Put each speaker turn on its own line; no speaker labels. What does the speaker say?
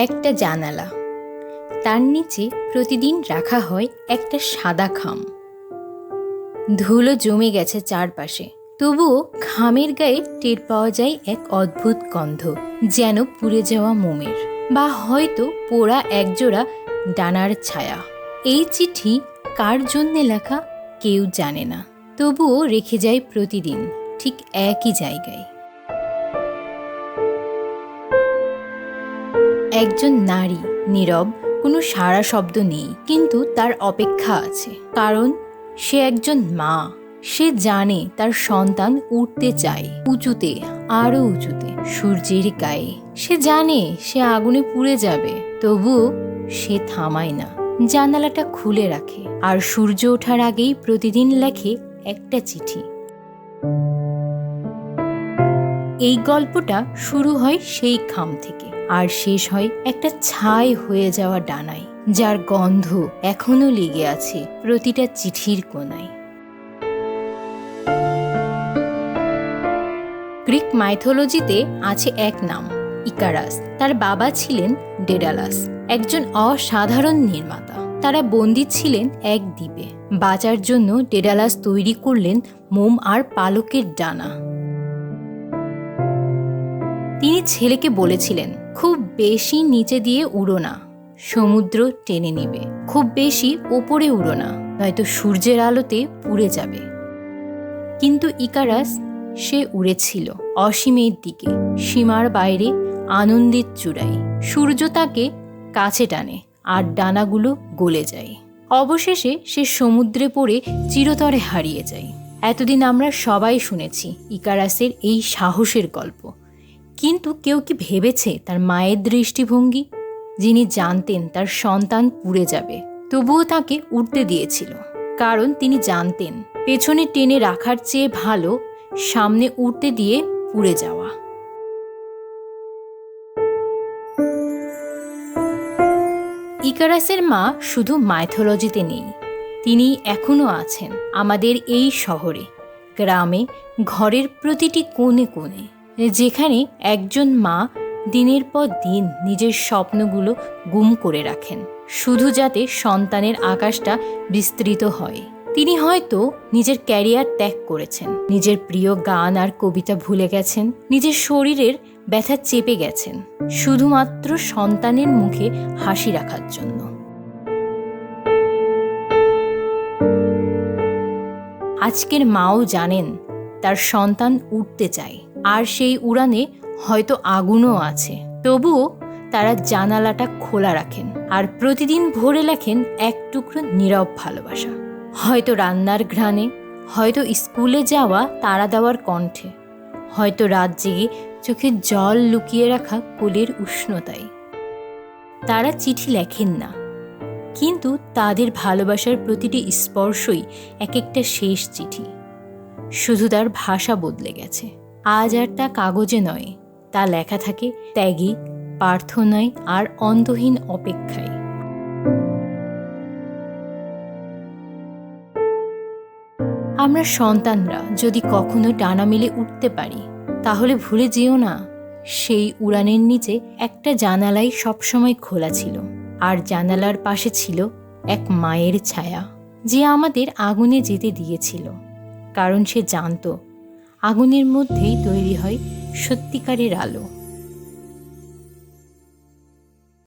একটা জানালা। তার নিচে প্রতিদিন রাখা হয় একটা সাদা খাম। ধুলো জমে গেছে চারপাশে। তবুও খামের গায়ে টের পাওয়া যায় এক অদ্ভুত গন্ধ, যেন পুড়ে যাওয়া মোমের, বা হয়তো পোড়া একজোড়া ডানার ছায়া। এই চিঠি কার জন্যে লেখা কেউ জানে না। তবুও রেখে যায় প্রতিদিন, ঠিক একই জায়গায়। একজন নারী, নীরব, কোনো সারা শব্দ নেই, কিন্তু তার অপেক্ষা আছে। কারণ সে একজন মা। সে জানে তার সন্তান উঠতে চায়, উঁচুতে, আরও উঁচুতে, সূর্যের গায়ে। সে জানে সে আগুনে পুড়ে যাবে, তবুও সে থামায় না। জানালাটা খুলে রাখে, আর সূর্য ওঠার আগেই প্রতিদিন লেখে একটা চিঠি। এই গল্পটা শুরু হয় সেই খাম থেকে। আর শেষ হয় একটা ছাই হয়ে যাওয়া ডানায়, যার গন্ধ এখনও লেগে আছে প্রতিটা চিঠির কোনায় গ্রিক মাইথোলজিতে আছে এক নাম, ইকারাস। তার বাবা ছিলেন ডেডালাস, একজন অসাধারণ নির্মাতা। তারা বন্দী ছিলেন এক দ্বীপে। বাঁচার জন্য ডেডালাস তৈরি করলেন মোম আর পালকের ডানা। তিনি ছেলেকে বলেছিলেন, খুব বেশি নিচে দিয়ে উড়ো না, সমুদ্র টেনে নেবে। খুব বেশি ওপরে উড়ো না, নয়তো সূর্যের আলোতে পুড়ে যাবে। কিন্তু ইকারাস, সে উড়েছিল অসীমের দিকে, সীমার বাইরে আনন্দের চূড়ায়। সূর্য তাকে কাছে টানে আর ডানাগুলো গলে যায়। অবশেষে সে সমুদ্রে পড়ে চিরতরে হারিয়ে যায়। এতদিন আমরা সবাই শুনেছি ইকারাসের এই সাহসের গল্প। কিন্তু কেউ কি ভেবেছে তার মায়ের দৃষ্টিভঙ্গি? যিনি জানতেন তার সন্তান পুড়ে যাবে। তবুও তাকে উঠতে দিয়েছিল। কারণ তিনি জানতেন, পেছনে টেনে রাখার চেয়ে ভালো সামনে উঠতে দিয়ে পুড়ে যাওয়া। ইকারাসের মা শুধু মাইথোলজিতে নেই, তিনি এখনও আছেন আমাদের এই শহরে, গ্রামে, ঘরের প্রতিটি কোণে কোণে। যেখানে একজন মা দিনের পর দিন নিজের স্বপ্নগুলো গুম করে রাখেন, শুধু যাতে সন্তানের আকাশটা বিস্তৃত হয়। তিনি হয়তো নিজের ক্যারিয়ার ত্যাগ করেছেন, নিজের প্রিয় গান আর কবিতা ভুলে গেছেন, নিজের শরীরের ব্যথা চেপে গেছেন, শুধুমাত্র সন্তানের মুখে হাসি রাখার জন্য। আজকের মাও জানেন তার সন্তান উঠতে চায়। আর সেই উড়ানে হয়তো আগুনও আছে। তবুও তারা জানালাটা খোলা রাখেন আর প্রতিদিন ভোরে লেখেন এক টুকরো নীরব ভালোবাসা। হয়তো রান্নার ঘ্রাণে, হয়তো স্কুলে যাওয়া তারা দেওয়ার কণ্ঠে, হয়তো রাত জেগে চোখে জল লুকিয়ে রাখা কোলের উষ্ণতায়। তারা চিঠি লেখেন না, কিন্তু তাদের ভালোবাসার প্রতিটি স্পর্শই এক একটা শেষ চিঠি। শুধু তার ভাষা বদলে গেছে। আজ আর তা কাগজে নয়, তা লেখা থাকে ত্যাগী, প্রার্থনায় আর অন্তহীন অপেক্ষায়। আমরা সন্তানরা যদি কখনো ডানা মেলে উঠতে পারি, তাহলে ভুলে যেও না, সেই উড়ানের নিচে একটা জানালাই সবসময় খোলা ছিল, আর জানালার পাশে ছিল এক মায়ের ছায়া, যে আমাদের আগুনে যেতে দিয়েছিল, কারণ সে জানতো আগুনের মধ্যেই তৈরি হয় সত্যিকারের আলো।